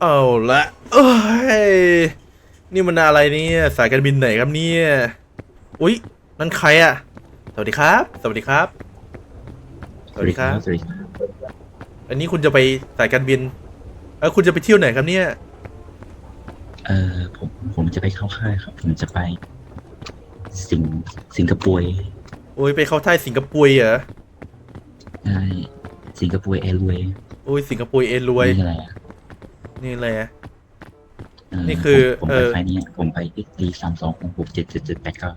เอาละเอ้ยนี่มันอะไรเนี่ยสายการบินไหนครับเนี่ยอุ๊ยนั่นใครอะสวัสดีครับ สวัสดีครับ สวัสดีครับ สวัสดีครับอันนี้คุณจะไปสายการบินเออคุณจะไปเที่ยวไหนครับเนี่ย เอ่อผมผมจะไปเข้าค่ายครับ ผมจะไป สิงสิงคโปร์โอ้ยไปเข้าท่ายสิงคโปร์เหรอใช่สิงคโปร์แอร์เวย์โอ้ยสิงคโปร์เอรวย นี่อะไรอะ นี่แหละเอ่อนี่คือผมผมเอ่ไปอไฟล์นี้ผมไปดีสามสองหกเจ็ดเจ็ดเจ็ดแปดเก้า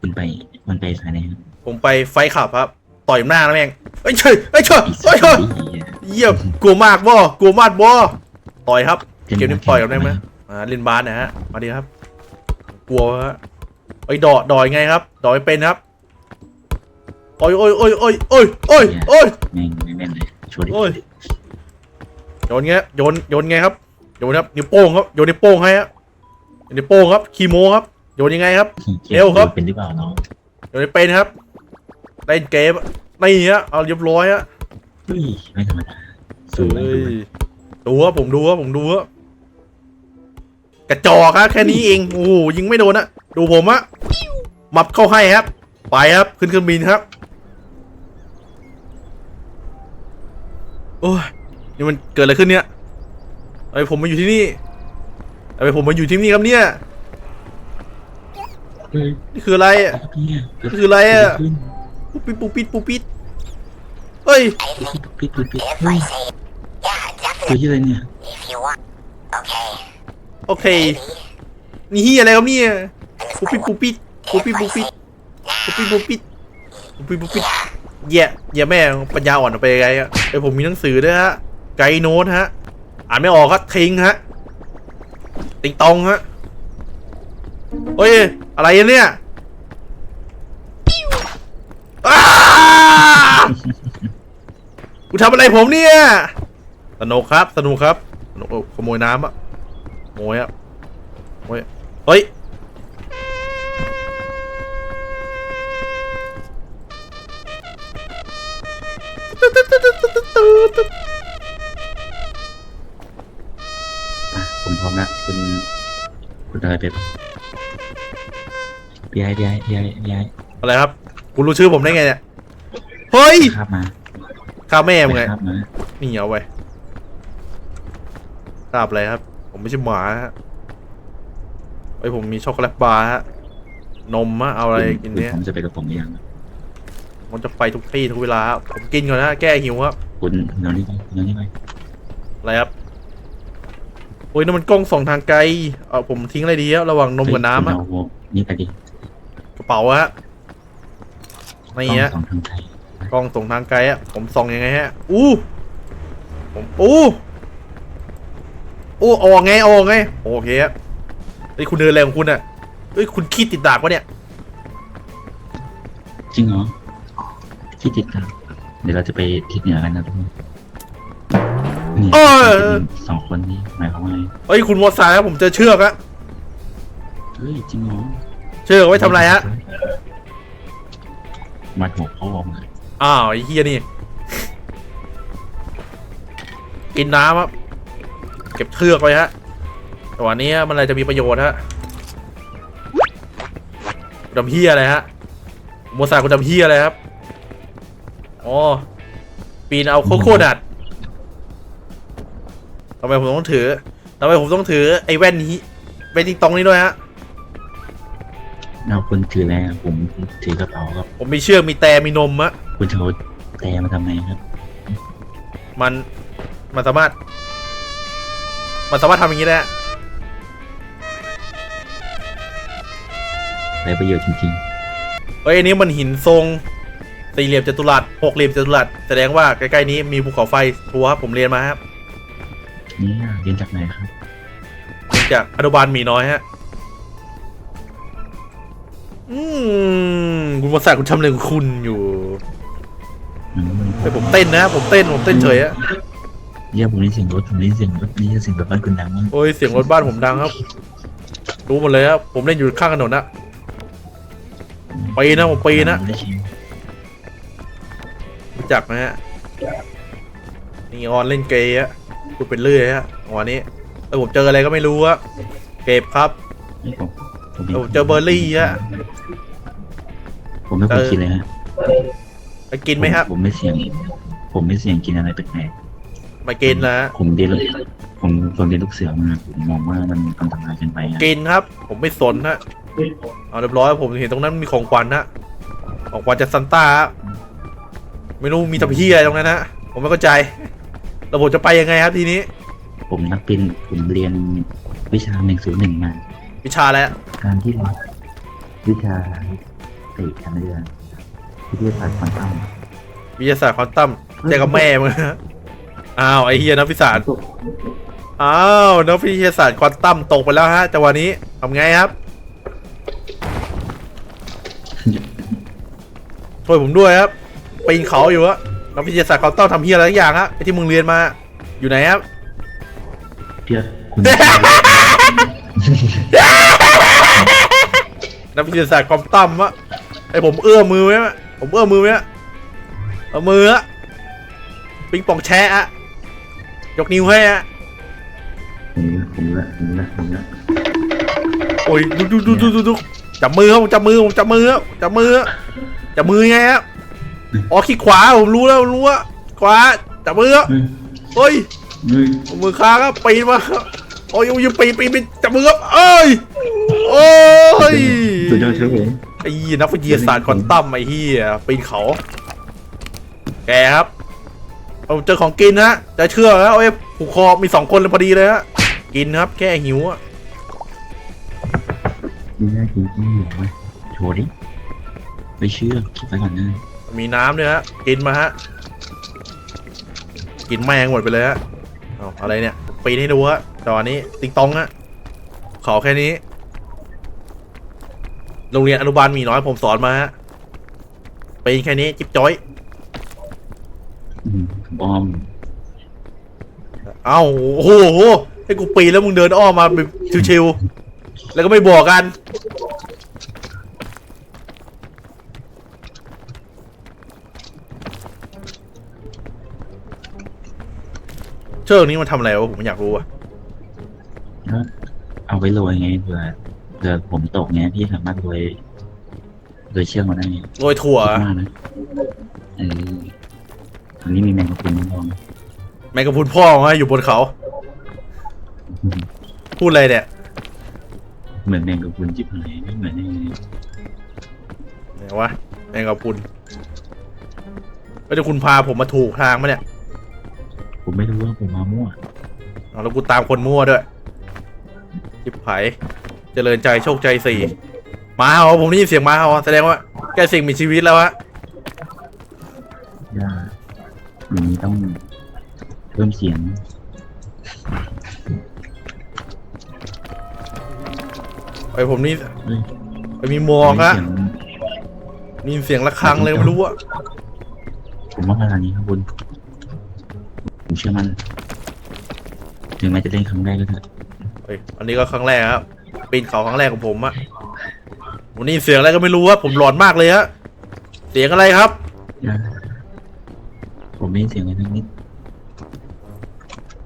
คุณไปมันไปสายไหนครับผมไปไฟท์ขับครับ ต่อยหน้าแล้วแม่งเอ้ยเฉยเอ้ยเฉยอีสเอ้ยเฉยดีอะเยี่ยมกลัวมากบ่กลัวมากบ่ต่อยครับเล่นเกมนี้มาต่อยกันได้ไหมแข่งอ่าเล่นบาสนะฮะ มาดีครับ กลัวฮะไอ้ยดอดอยไงครับ ดอยเป็นครับ โอ้ยโอ้ยโอ้ยโอ้ยโอ้ยโอ้ยโอ้ย แม่งไม่แม่นเลยโชว์ดิโอ้ย โยนไงโยนโยนไงครับโยนครับนิ้วโป้งครับโยนนิ้วโป้งให้ฮะนิ้วโป้งครับคีโมครับโยนยังไงครับ เร็วครับ เป็นหรือเปล่าน้องโยนไม่เป็นครับเล่นเกมไม่ฮะเอาเรียบร้อยฮะเฮ้ยไม่ธรรมดาสูงไม่เฮ้ดูยดูว่าผมดูว่าผมดูว่ากระจอกครับแค่นี้เองโอ้โหยิงไม่โดนอะดูผมอะมับเข้าให้ครับ ไปครับขึ้นเครื่องบินครับโอ้ย นี่มันเกิดอะไรขึ้นเนี่ยไมผมมาอยู่ที่นี่ไมผมมาอยู่ที่นี่ครับเนี่ยเฮ้ยนี่คืออะไรอะเนี่ยนี่คืออะไรอะปุ๊บปิดปุ๊บปิดปุ๊บปิดเฮ้ยปิดปิดปิดเฮ้ยตัวที่อะไรเนี่ยโอเคนี่เฮียอะไรครับเนี่ยปุ๊บปิดปุ๊บปิดปุ๊บปิดปุ๊บปิดปุ๊บปิดปุ๊บปิดปุ๊บปิดปุ๊บปิดเหี้ย่เหี้ย่แม่งปัญญาอ่อนเอาไปไงอะไอผมมีหนังสือด้วยฮะ ไกด์โน้ตฮะ อ่านไม่ออกครับทิ้งฮะ ติงตองฮะเฮ้ย อะไรเนี่ยกูทำอะไรผมเนี่ย สนุกครับ สนุกครับสนุกขโมยน้ำอะโมยอะขโมยเฮ้ยอะผมพ ร้อมแล้วคุณคุณอะไรไปพี่ไอ้พี่ไอ้พี่ไอ้พี่ไอ้อะไรครับ คุณรู้ชื่อผมได้ไงเนี่ย เฮ้ยครับมาข้าแม่มึงไงครับมานี่เอาไปทราบอะไรครับ ผมไม่ใช่หมาฮะไอยผมมีช็อกโกแลตบาร์ฮะ นมฮะ เอาอะไรกินเนี่ยผมจะไปกับผมหรือยังผมจะไปทุกที่ทุกเวลาครับผมกินก่อนนะ แก้หิวครับ คุณนอนนี่ไปนอนนี่ไปอะไรครับ โอ้ยนั่นมันกล้องส่องทางไกล เอาผมทิ้งอะไรดีครับระหว่างนมกับน้ำเฮ้อะยคุณเอานี่ไปดิกระเป๋าฮะนี่ฮะสองทางไทยกล้องส่องทางไกลอะผมส่องยังไงฮะ อู้ผมอู้อู้ออกไงออกไง โอเคฮะไอ้ยคุณเดินอะไรของคุณอะเอ้ยคุณขี้ติดดาบวะเนี่ย จริงเหรอที่ติดตามเดี๋ยวเราจะไปทิศเหนือกันนะทุกคนเนี่ยเออสองคนนี้หมายความว่าไงเอ้ยคุณมอสายครับผมเจอเชือกอะเฮ้ยจริงเหรอเชือกเอาไว้ทำอะไรฮะมัดหัวพ่อมาอ้าวไอ้เฮียนี่ กินน้ำครับเก็บเชือกไว้ฮะแต่วันนี้มันอะไรจะมีประโยชน์ฮะกูดำเฮียอะไรฮะโมซากูดำเฮียอะไรครับอ๋อปีนเอาโคโค่ดัด ทำไมผมต้องถือทำไมผมต้องถือไอ้แว่นนี้แว่นติงตองนี้ด้วยฮะเราคุณถืออะไรอะผมถือกระเป๋าครับ ผมมีเชือกมีแต่มีนมอะคุณจะเอาแต่มาทำไมครับ มันมันสามารถ มันสามารถทำอย่างนี้ได้ฮะไรประโยชน์จริงเฮ้ยอันนี้มันหินทรงสี่เหลี่ยมจัตุรัสหกเหลี่ยมจัตุรัสแสดงว่าใกล้ๆนี้มีภูเขาไฟทัวร์ครับผมเรียนมาครับ ๆนี่เรียนจากไหนครับ จากอนุบาลหมีน้อยฮะ อืมคุณมาสาคุณทำอะไรของคุณอยู่อืมเฮ้ยผมเต้นนะ ผมเต้น ผมเต้นเฉยอะเยี่ยมผมได้เสียงรถผมได้เสียงรถนี่เสียงรถบ้านคุณดังมากโอ้ย เสียงรถบ้านผมดังครับ รู้หมดเลยครับ ผมเล่นอยู่ข้างถนนนะปีนะผมปีนะผมได้ยินรู้จักไหมฮะ นี่ออนเล่นเกย์อะ พูดเป็นเรื่อยฮะวันนี้แล้วผมเจออะไรก็ไม่รู้อะเก็บครับนี่ผมผมโอ้เจอเบอร์รี่อะผมไม่ควรกินเลยฮะไปกินไหมครับ ผมไม่เสี่ยง ผมไม่เสี่ยงกินอะไรแปลกไปกินนะฮะๆผมเรียนลูกผมผมเรียนลูกเสือมาผมมองว่ามันอันตรายเกินไปอะกินครับ ผมไม่สนฮะเอาเรียบร้อยผมเห็นตรงนั้นมีของขวัญฮะของขวัญจากซันต้าฮะไม่รู้มีตะเพียอะไรตรงนั้นฮะผมไม่เข้าใจ แล้วผมจะไปยังไงครับทีนี้ ผมนักบินผมเรียนวิชาหนึ่งศูนย์หนึ่งมา วิชาแล้วการที่เราวิชาเตะกันเรือวิทยาศาสตร์ควอนตัมวิทยาศาสตร์ควอนตัมแจกับแม่มึงฮะอ้าวไอเฮียนักวิทยาศาสตร์อ้าวนักวิทยาศาสตร์ควอนตัมตกไปแล้วฮะจังหวะนี้ทำไงครับ ช่วยผมด้วยครับปีนเขาอยู่ฮะ นักวิทยาศาสตร์ควอนตัมทำเฮียอะไรทุกอย่างฮะไอที่มึงเรียนมา อยู่ไหนครับ เพื่อคุณ นักวิทยาศาสตร์ควอนตัมอะไอผมเอื้อมมือไว้อะผมเอื้อมมือไว้อะเอามืออะปิงปองแชะอะยกนิ้วให้อะผมผมละผมละผมละโอ้ยดูดูดูดูดูดูจับมือครับผมจับมือผมจับมือครับจับมือครับจับมือไงครับ อ๋อขี้ขวาผมรู้แล้วผมรู้ว่าขวาจับมือครับเฮ้ยเฮ้ยเฮ้ยมือค้างครับปีนมาครับโอ้ยยังปีนปีนปีนจับมือครับเอ้ยโอ้ยสุดยอดครับผมไอ้เหี้ยนักวิทยาศาสตร์ควอนตัมไอ้เหี้ยปีนเขา แกครับเอาเจอของกินนะจะเชื่อแล้วเอ้ยผูกคอมีสองคนเลยพอดีเลยฮะกินครับ แค่หิวอะนี่น่ากินที่อยู่ไหมโชว์ดิไม่เชื่อคิดไปก่อนนะ มีน้ำด้วยฮะกินมาฮะกินแมงหมดไปเลยฮะเอาอะไรเนี่ยปีนให้ดูฮะจอนี้ติ๊งตองฮะขอแค่นี้ โรงเรียนอนุบาลมีน้อยผมสอนมาฮะปีนแค่นี้จิ๊บจ้อยอืมบอมเอ้าโอ้โหให้กูปีนแล้วมึงเดินอ้อมมาแบบชิวๆแล้วก็ไม่บอกกัน เชือกนี้มันทำอะไรวะผมอยากรู้อะก็เอาไว้โรยไงเผื่อเผื่อผมตกเงี้ยพี่สามารถโรยโรยเชือกมาได้ไงโรยถั่วคิดมากนะเอออันนี้มีแมงกะพรุนน้องแมงกะพรุนพ่อมาอยู่บนเขา พูดอะไรเนี่ยเหมือนแมงกะพรุนจิบหายไม่เหมือนไอ้ไหนวะแมงกะพรุนก็จะคุณพาผมมาถูกทางไหมเนี่ย ผมไม่รู้ว่าผมมามั่วเอาแล้วกูตามคนมั่วด้วยจิบไผ่เจริญใจโชคใจสี่หมาเห่าผมได้ยินเสียงหมาเห่าแสดงว่าแกสิ่งมีชีวิตแล้วฮะย่าอย่างนี้ต้องเพิ่มเสียงไอผมนี่เฮ้ยไปมีหมอกฮะเสียงได้ยินเสียงระฆังเลยไม่รู้อะผมว่าขนาดนี้ครับคุณ ผมเชื่อมันถึงแม้จะเล่นครั้งแรกก็เถอะเฮ้ยอันนี้ก็ครั้งแรกครับปีนเขาครั้งแรกของผมอะวันนี้เสียงอะไรก็ไม่รู้อะผมหลอนมากเลยฮะเสียงอะไรครับย่าผมไม่ได้เสียงอะไรทั้งนิด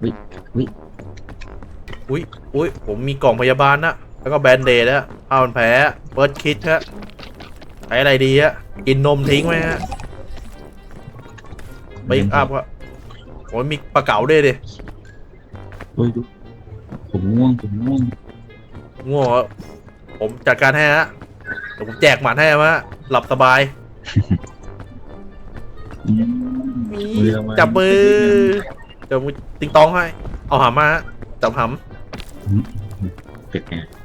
วิวิอุ้ยอุ้ยผมมีกล่องพยาบาลนะแล้วก็แบนเดดนะผ้าพันแผลเปิดคิดฮะใช้อะไรดีฮะกินนมทิ้งไหมฮะไปอีกอัพครับ โอ้ยมีปลาเก๋าด้วยดิโอ้ยดูผมง่วงผมง่วงง่วงเหรอผมจัดการให้ฮะเดี๋ยวผมแจกหมัดให้ฮะหลับสบาย อืม มือเรามา จับมือเดี๋ยวมึงติงตองให้ เอาหำมาฮะจับหเป็ดแกำ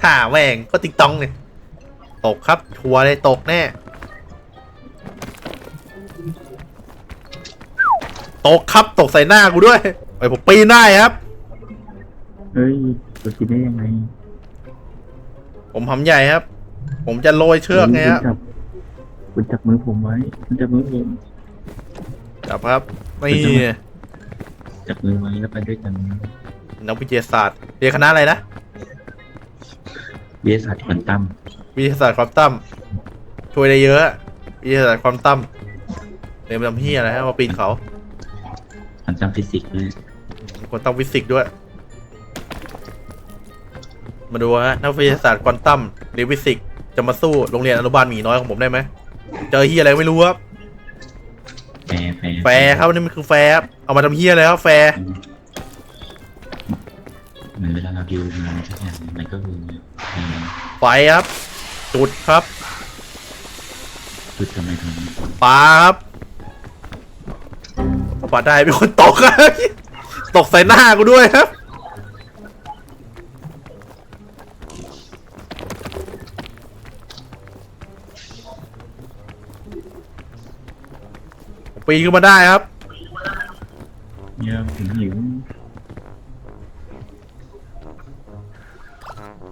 ถ่าแหวงก็ติงตองเนี่ย ตกครับทัวร์เลยตกแน่ ตกครับตกใส่หน้ากูด้วยไอผมปีนได้ครับ เฮ้ยจะกินได้ยังไงผมหำใหญ่ครับ ผมจะโรยเชือกไงครับณจับคุณจับมือผมไว้คุณจับมือผมจับครับนี่จับมือไว้แล้วไปด้วยกันนักวิทยาศาสตร์เรียนคณะอะไรนะ วิทยาศาสตร์ควอนตัมวิทยาศาสตร์ควอนตัมช่วยได้เยอะ วิทยาศาสตร์ความตั้มเรียนไปทำเฮียอะไรฮะมาปีนเขามันจำฟิสิกส์ด้วยควอนตัมฟิสิกส์ด้วย มาดูฮะนักวิทยาศาสตร์ควอนตัมหรือฟิสิกส์จะมาสู้โรงเรียนอนุบาลหมีน้อยของผมได้ไหมเจอเฮียอะไรไม่รู้ครับแฟร์แฟร์แฟร์ครับอันนี่มันคือแฟร์ครับเอามาทำเฮียอะไรครับแฟร์ เหมือนเวลาเราดิวงานสักอย่างมันก็คือแฟร์ไฟครับ จุดครับคือทำไมทำปาครับปาได้เป็นคนตกครับตกใส่หน้ากูด้วยครับผมปีนขึ้นมาได้ครับเนี่ยถึงหิว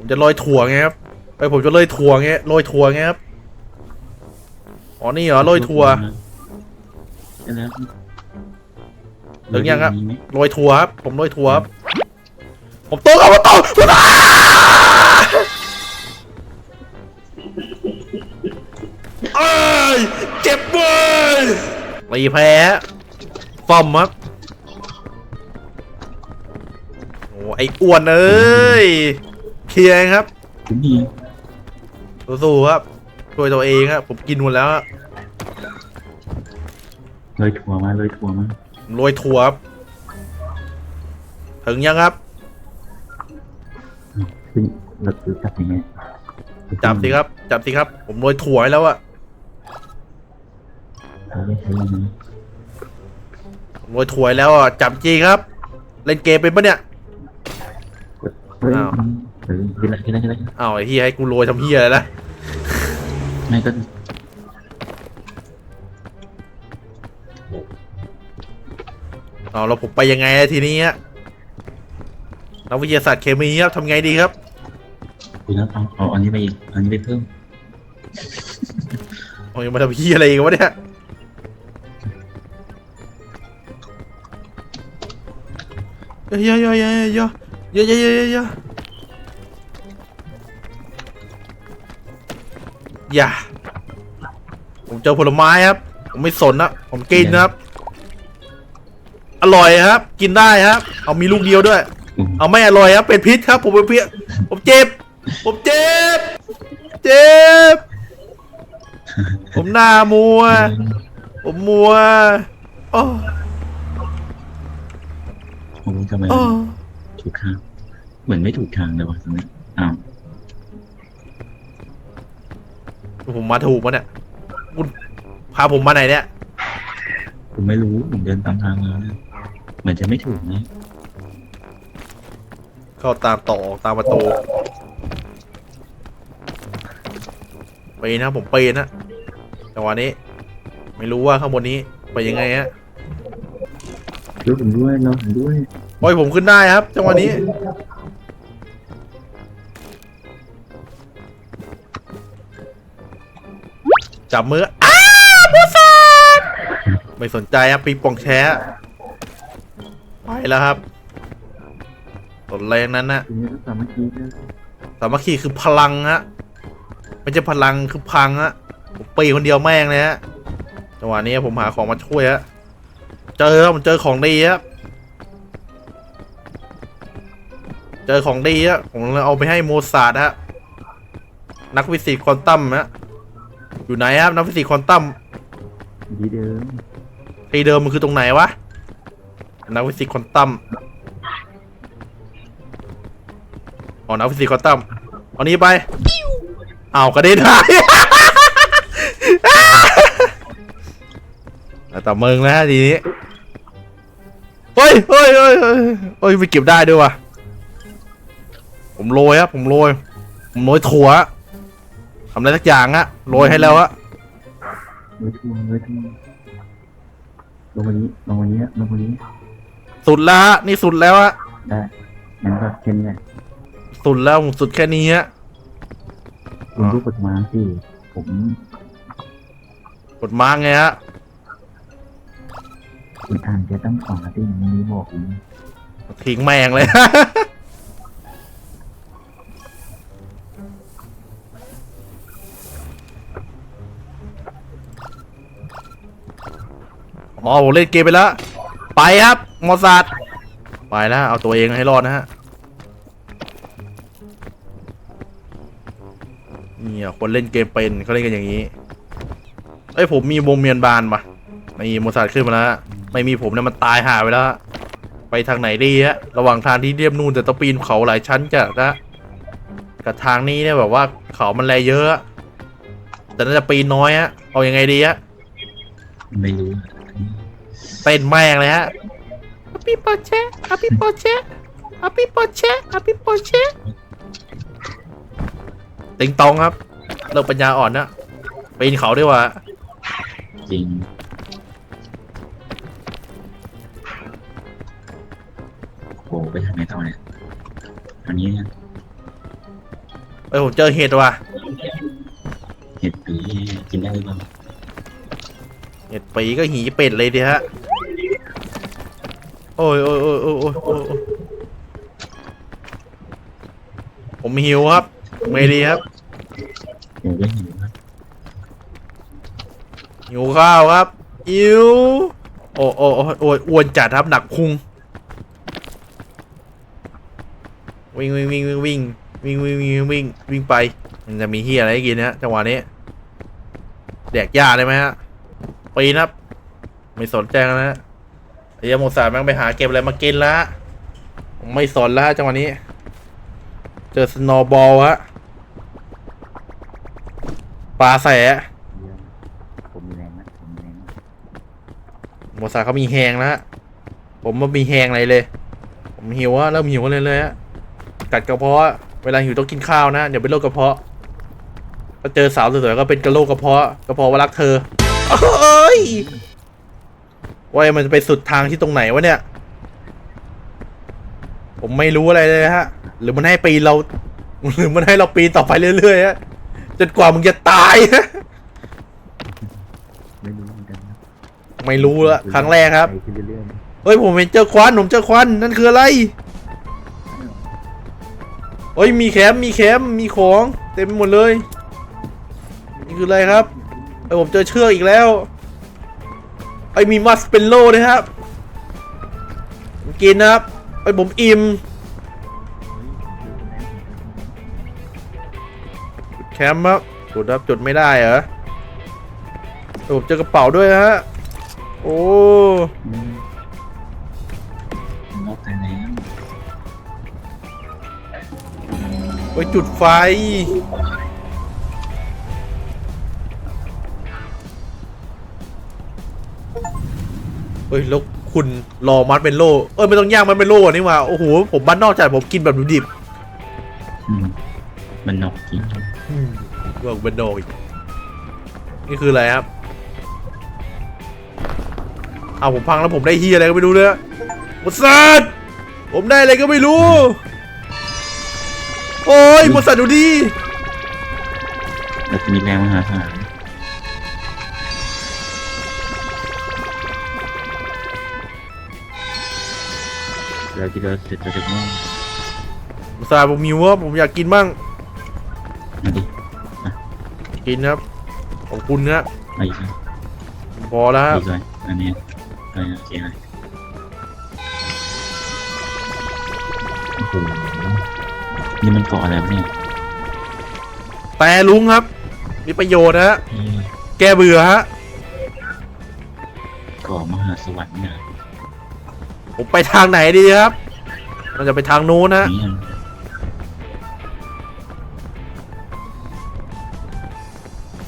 ผมจะโรยถั่วไงครับไปผมจะโรยถั่วไงโรยถั่วไงครับอ๋อนี่เหรอโรยถั่วใช่แล้วถึงยังครับมีไหมโรยถั่วครับผมโรยถั่วครับผมโตกับผมโตอ้าเอ้ยเจ็บเว้ยตีแพ้ฟอมครับโอ้ไอ้อ้วนเอ้ย ลียร์ครับถึงมีสู้ๆครับ ช่วยตัวเองครับ ผมกินหมดแล้วอะเลยทัวร์มาเลยทัวร์มาผมโรยถั่วครับ ถึงยังครับ ซึ่งเราคือจับยังไงจับสิครับ จับสิครับ ผมโรยถั่วให้แล้วอะเขาไม่ใช้ยังไงผมโรยถั่วให้แล้วอะจับจริงครับ เล่นเกมเป็นปะเนี่ย กดเฮ้ยอ้าว เออกินอะไรกินอะไรกินอะไรอ้าไอ้เฮียให้กูโรยทำเฮียอะไรนะไม่ก็เอาแล้วผมไปยังไงอะทีนี้ฮะนักวิทยาศาสตร์เคมีครับทำไงดีครับคุณนัทเอาเอาอันนี้ไปอีกอันนี้ไปเพิ่มเอายังมาทำเฮียอะไรอีกวะเนี่ยเยอะเยอะเยอะเยอะเยอะเยอะเยอะเยอะ อะอย่า ผมเจอผลไม้ครับ ผมไม่สนนะผมกินนะครับ อร่อยครับ กินได้ครับ เอามีลูกเดียวด้วยอืมเอาไม่อร่อยครับ เป็นพิษครับ ผมเป็นพิษผมเจ็บ ผมเจ็บ เจ็บ ผมหน้ามัว ผมมัวโอ้ผมทำไมโอ้ถูกทางเหมือนไม่ถูกทางเลยวะตรงนี้อ้าว ผมมาถูกมั้เนี่ยคุณพาผมมาไหนเนี่ย ผมไม่รู้ผมเดินตามทางมาเนี่ยเหมือนจะไม่ถูกนะเข้าตามต่อออกตามประตูไปนะผมไปนะจังหวะนี้ ไม่รู้ว่าข้างบนนี้ไปยังไงฮะรอผมด้วยรอผมด้วยปล่อยผมขึ้นได้ครับจังหวะนี้ จับมืออ้าบูสัตไม่สนใจครับปีปองแชะไปแล้วครับสนแรงนั้นนะทีนี้ก็สามัคคีกันสามัคคีคือพลังฮะไม่ใช่พลังคือพังฮะผมปีคนเดียวแม่งเลยฮะจังหวะนี้ผมหาของมาช่วยฮะเจอครับผมเจอของดีครับเจอของดีฮะผมเลยเอาไปให้โมซาร์ทฮะนักวิสิตควอนตัมฮะ อยู่ไหนครับนักวิสิตควอนตัมดีเดิมที่เดิมมันคือตรงไหนวะนักวิสิตควอนตัมอ๋อนักวิสิตควอนตัมเอานี้ไปอ้าวกระเด็นหายแต่เมืองแล้วทีนี้เฮ้ยเฮ้ยเฮ้ยเฮ้ยเฮ้ยไปเก็บได้ด้วยวะผมโรยครับผมโรยผมโรยถั่ว ทำอะไรสักอย่างอะโรยให้แล้วอะเลยทัวร์เลยทัวร์ลงวันนี้ลงวันนี้ลงวันนี้สุดแล้วฮะนี่สุดแล้วอะได้งั้นก็แค่นี้แหละสุดแล้วผมสุดแค่นี้ฮะคุณรู้กฎหมายสิผมกดมาไงฮะคุณอ่านจะต้องสองอาทิตย์ไม่ได้บอกผมทิ้งแมงเลย อ๋อผมเล่นเกมไปแล้ว ไปครับมอสซาดไปแล้วเอาตัวเองให้รอดนะฮะเนี่ยคนเล่นเกมเป็นเขาเล่นกันอย่างนี้เอ้ยผมมีวงเมียนบานปะไม่มอสซาดขึ้นมาแล้วไม่มีผมเนี่ยมันตายหาไปแล้ว ไปทางไหนดีฮะระหว่างทางที่เรียบนูนแต่ต้องปีนเขาหลายชั้นจัดนะกับทางนี้เนี่ยแบบว่าเขามันแลเยอะ แต่น่าจะปีนน้อยฮะเอายังไงดีฮะไม่รู้ เต้นแม่งเลยฮะอปิโปเชอปิโปเชอปิโปเชอปิโปเชติงตองครับเลิกปัญญาอ่อนนะปีนเขาดีกว่าจริงโหไปทางไหนต่อเนี่ยอันนี้เนี่ยเอ้ยผมเจอเห็ดว่ะเห็ดปีกินได้หรือเปล่าเห็ดปีก็หีเป็ดเลยดิฮะ โอ้ยโอ้ยโอ้ยโอ้ยโอ้ยโอ้ยโอ้ยผมหิวครับ ไม่ดีครับโอ้ก็หิวครับหิวข้าวครับหิวโอ้โอ้โอ้โอ้ยอ้วนจัดครับหนักพุง วิ่งวิ่งวิ่งวิ่งวิ่งวิ่งวิ่งวิ่งวิ่งวิ่งไป มันจะมีเฮียอะไรให้กินนะจังหวะนี้ แดกหญ้าได้ไหมฮะปีนครับ ไม่สนใจแล้วนะ ไอ้ยาโมสาแม่งไปหาเก็บอะไรมากินละผมไม่สนละจังหวะนี้ เจอสโนว์บอลฮะปลาแสผมมีแรงนะผมมีแรงนะโมซาเขามีแหงแล้วฮะผมไม่มีแหงอะไรเลย ผมหิวอะเริ่มหิวเลยเลยฮะกัดกระเพาะ เวลาหิวต้องกินข้าวนะ เดี๋ยวเป็นโรคกระเพาะก็เจอสาวสวยๆก็เป็นกระโรคกระเพาะ กระเพาะว่ารักเธอเอ้ย ว่ามันจะไปสุดทางที่ตรงไหนวะเนี่ย ผมไม่รู้อะไรเลยฮะ หรือมันให้ปีนเรา หรือมันให้เราปีนต่อไปเรื่อยๆฮะจนกว่ามึงจะตายไม่รู้เหมือนกันนะไม่รู้ละครั้งแรกครับ ไปขึ้นเรื่อยเฮ้ยผมเห็นเจอควันผมเจอควันนั่นคืออะไรเฮ้ยมีแคมป์มีแคมป์มีของ เต็มไปหมดเลย นี่คืออะไรครับเฮ้ยผมเจอเชือกอีกแล้ว ไอ้ยมีมัสเป็นโลด้วยครับผมกินนะครับ ไอ้ยผมอิ่มแคมป์ครับจุดครับจุดไม่ได้เหรอเฮ้ยผมเจอกระเป๋าด้วยฮะ โอ้ๆอืมนอกใจแล้วไว้จุดไฟ เฮ้ยแล้วคุณรอมัดเป็นโล่เอ้ยไม่ต้องย่างมันเป็นโล่นี่หว่าโอ้โหผมบ้านนอกจัดผมกินแบบดิบอืมมันนอกจริงๆบอกเป็นโดอีกนี่คืออะไรครับเอาผมพังแล้วผมได้เฮียอะไรก็ไม่รู้เลยหมดสัตว์ผมได้อะไรก็ไม่รู้ โอ้ยหมดสัตว์ดูดิเราจะมีแรงมหาศาล เราที่เราเสร็จเราจะง่วงหมดสัตว์ผมหิวครับผมอยากกินบ้างมาดิกินครับขอบคุณนะไปอีกนะพอแล้วครับอีกเลยอันนี้อะไรโอเคเลยโอ้โหนี่มันเกาะอะไรวะเนี่ยแต่ลุงครับ มีประโยชน์นะฮะเอ้ยแก้เบื่อฮะ เกาะมหาสวรรค์เนี่ย ผมไปทางไหนดีครับมันจะไปทางนู้นนะนี่มัน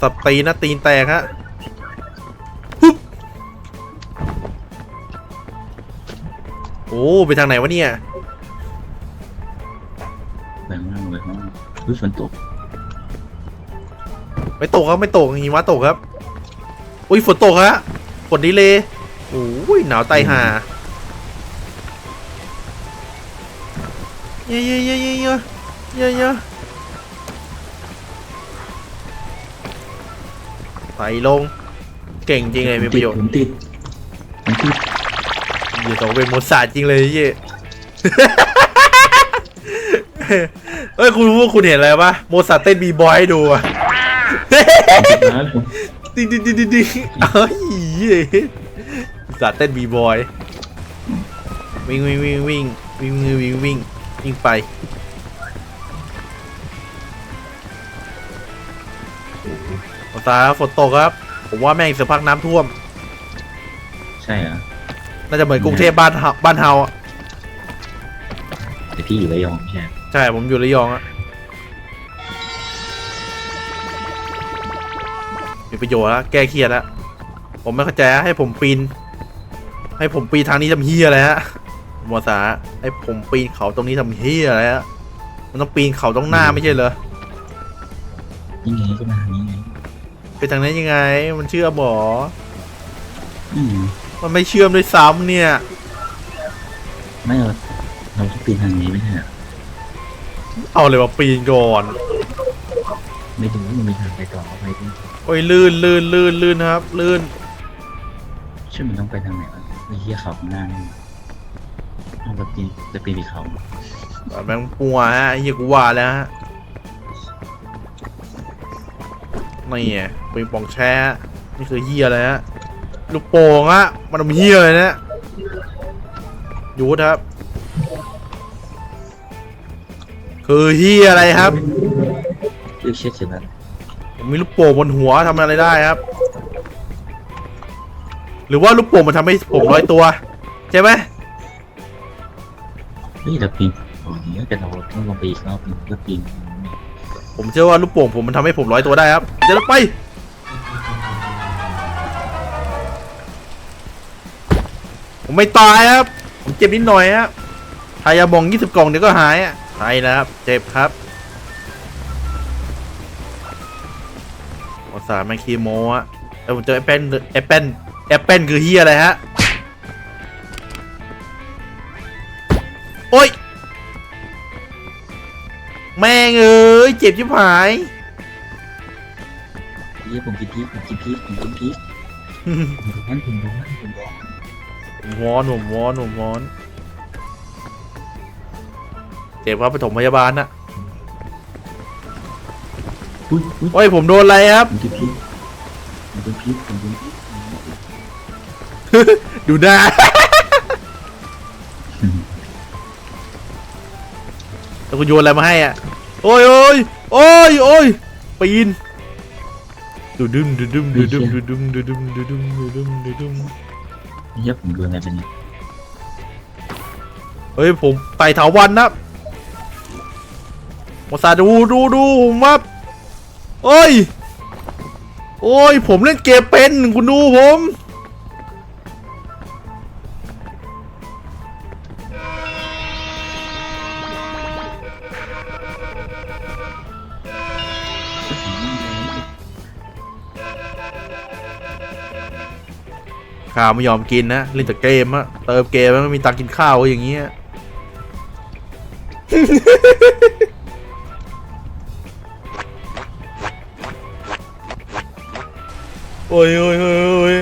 สับตีนนะตีนแตกฮะปุ๊บโอ้ ไปทางไหนวะเนี่ยแรงมากเลยว่าอุ้ยฝนตก ไม่ตกครับไม่ตกหิมะตกครับ อุ้ยฝนตกฮะฝนดีเลยโอ้ยหนาวไตายห่า เยอะเยอะเยอะเยอะเยอะเยอะเยอะไปลง เก่งจริงเลยมีประโยชน์ผมติดผมติดอยู่สองเป็นโมซาร์ทจริงเลยเย่เอ้ยคุณรู้ว่าคุณเห็นอะไรปะโมซาร์ทเต้นบีบอยให้ดูอะผมติดนะผมดิดิดิดิดิเอ้ยสัตว์เต้นบีบอยวิ่งวิ่งวิ่งวิ่งวิ่งวิ่งวิ่ง วิ่งวิ่งไปโอ้ตายแล้วฝนตกครับ ผมว่าแม่งเสือพักน้ำท่วม ใช่เหรอน่าจะเหมือนกรุงเทพบ้านเฮาบ้านเฮาอะแต่พี่อยู่ระยองใช่ไหมใช่ผมอยู่ระยองอะมีประโยชน์แล้วแก้เครียดแล้วผมไม่เข้าใจให้ผมปีน ให้ผมปีนทางนี้ทำเฮียอะไรฮะห มอสาให้ผมปีนเขาตรงนี้ทำเฮียอะไรฮะมันต้องปีนเขาตรงหน้าไม่ใช่เหรอนี่ไงก็มาทางนี้ไงไปทางนั้นยังไง มันเชื่อมหมออืมมันไม่เชื่อมด้วยซ้ำเนี่ย ไม่เราเราต้องปีนทางนี้ไม่ใช่เหรอเอาเลยว่าปีนก่อนไม่รู้มันมีทางไปต่อเอาไปดิโอ้ยลื่นลื่นลื่นลื่นครับ ลื่นช่วยมันต้องไปทางไหนวะไอ้เหี้ยเขาข้างหน้านี่ เอาไปปีนจะปีนไปเขาแม่งปัวฮะไอ้เฮียกูว่าแล้วฮะนี่ไงปีนป่องแช่นี่คือเฮียอะไรฮะลูกโป่งฮะมันทำเฮียอะไรเนี่ยยูทครับ คือเฮียอะไรครับเลือกเชือกเสร็จแล้วผมมีลูกโป่งบนหัวทำอะไรได้ครับ หรือว่าลูกโป่งมันทำให้ผมร้อยตัว ใช่ไหมเฮ้ยเราปีนโอ้ยแต่เราต้องลงไปอีกรอบนึงเพื่อปีนผมเชื่อว่าลูกโป่งผมมันทำให้ผมร้อยตัวได้ครับ เดี๋ยวเราไป ผมไม่ตายครับ ผมเจ็บนิดหน่อยครับทายาบองยี่สิบกล่องเดี๋ยวก็หายอะใช่นะครับ เจ็บครับภาษาแมคคีโมอะแล้วผมเจอแอปเปิลแอปเปิลแอปเปิลคือเฮียอะไรฮะ โอ้ย แม่งเอ้ยเจ็บชิบหายเฮ้ยผมกินพริกผมกินพริกผมกินพริกผมร้อนผมร้อนผมร้อนผมวอนผมวอนผมวอน เจ็บครับปฐมพยาบาลนะอุ้ยอุ้ยโอ้ยผมโดนอะไรครับ ผมกินพริกผมกินพริกผมกินพริกดูหน้า คุณโยนอะไรมาให้อะ โอ้ยโอ้ยโอ้ยโอ้ยปีนดูดึมดูดึมดูดึมดูดึมดูดึมดูดึมดูดึมดูดึมเฮ้ยผมโดนอะไรไปเนี่ยเฮ้ยผมไต่เถาวันนะมาซาดูดูดูผมครับโอ้ย โอ้ย ผมเล่นเกมเป็นคุณดูผม ข้าวไม่ยอมกินนะเล่นแต่เกมอะเติมเกมแล้วไม่มีตังค์กินข้าวก็อย่างเงี้ยโอ้ยโอ้ยโอ้ยโอ้ย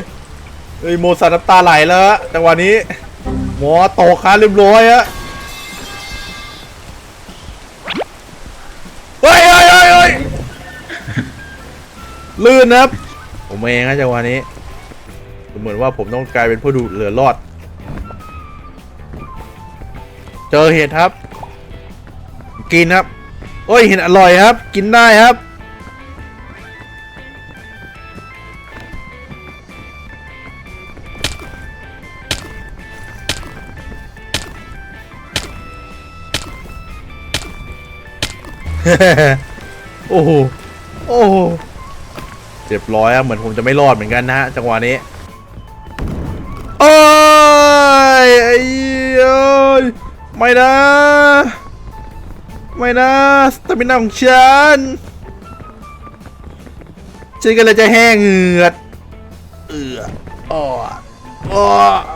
เฮ้ยโมสันน้ำตาไหลแล้วฮะจังหวะนี้ หมอตกค้าเรียบร้อยอะเฮ้ยเฮ้ยเฮ้ยเฮ้ยลื่นนะครับผมเองนะจังหวะนี้ เหมือนว่าผมต้องกลายเป็นผู้ดูเหลือรอด เจอเห็ดครับ กินครับโอ้ยเห็ดอร่อยครับ กินได้ครับโอ้โห โอ้โหเรียบร้อยครับเหมือนผมจะไม่รอดเหมือนกันนะฮะจังหวะนี้ โอ้ยไอ้เอ้ยไม่นะ ไม่นะสตามินาของฉันฉันก็เลยจะแห้งเหงือดเอืออ้ออ้อ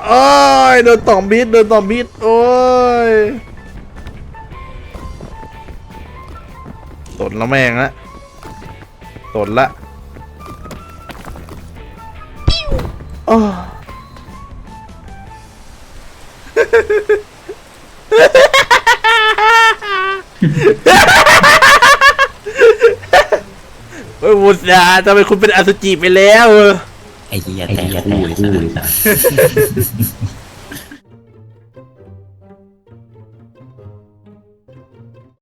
โอ้ยโดนต่อมพิษโดนต่อมพิษโอ้ยตดแล้วแม่งละตดละอ้อ เฮ้ยวุฒิาทำไมคุณเป็นอสุจิไปแล้ว ไอ้เหี้ยแต่เหี้ยคู่คู่ไอ้คู่สัสไอ้สัส